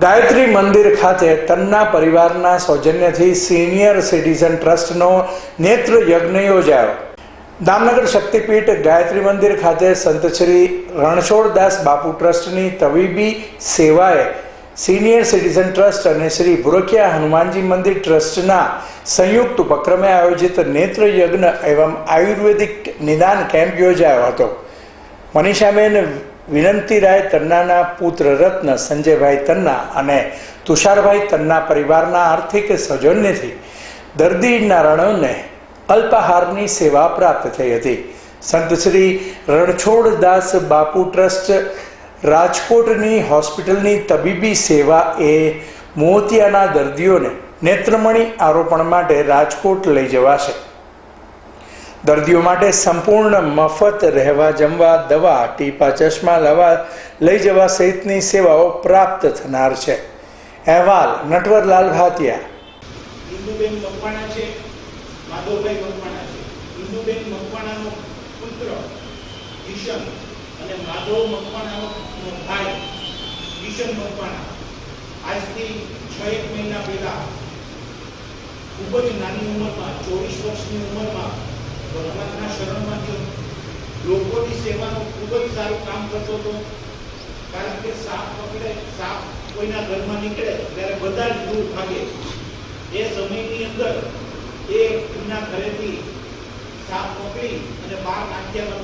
ગાયત્રી મંદિર ખાતે તન્ના પરિવારના સૌજન્યથી સિનિયર સિટીઝન ટ્રસ્ટનો નેત્ર યજ્ઞ યોજાયો. દામનગર શક્તિપીઠ ગાયત્રી મંદિર ખાતે સંત શ્રી રણછોડદાસ બાપુ ટ્રસ્ટની તબીબી સેવાએ સિનિયર સિટીઝન ટ્રસ્ટ અને શ્રી ભુરખિયા હનુમાનજી મંદિર ટ્રસ્ટના સંયુક્ત ઉપક્રમે આયોજિત નેત્ર યજ્ઞ એવં આયુર્વેદિક નિદાન કેમ્પ યોજાયો હતો. મનીષાબેન વિનંતીરાય તન્નાના પુત્ર રત્ન સંજયભાઈ તન્ના અને તુષારભાઈ તન્ના પરિવારના આર્થિક સૌજન્યથી દર્દી નારાયણને અલ્પાહારની સેવા પ્રાપ્ત થઈ હતી. સંત શ્રી રણછોડદાસ બાપુ ટ્રસ્ટ રાજકોટની હોસ્પિટલની તબીબી સેવા એ મોતિયાના દર્દીઓને નેત્રમણી આરોપણ માટે રાજકોટ લઈ જવાશે. દર્દીઓ માટે સંપૂર્ણ મફત રહેવા, જમવા, દવા, ટીપા, ચશ્મા લવા લઈ જવા સહિતની સેવાઓ પ્રાપ્ત થનાર છે. અહેવાલ, નટવરલાલ ભાતિયા ઇન્દુબેન મકવાણા છે, માધવભાઈ મકવાણા છે. ઇન્દુબેન મકવાણાનો પુત્ર, કિશન, અને માધવ મકવાણાનો ભાઈ, કિશન મકવાણા. આજથી છ એક મહિના પહેલા ખૂબ જ નાની ઉંમરમાં, ચોવીસ વર્ષની ઉંમરમાં ભગવાનના શરણમાંથી લોકોની સેવાનું ખૂબ જ સારું કામ કરતો હતો. કારણ કે સાપ પકડે, સાપ કોઈના ઘરમાં નીકળે, ત્યારે બધા જ દૂર ભાગે. એ સમયની અંદર એ એમના ઘરેથી સાપ પકડી અને બહાર નાખ્યાનો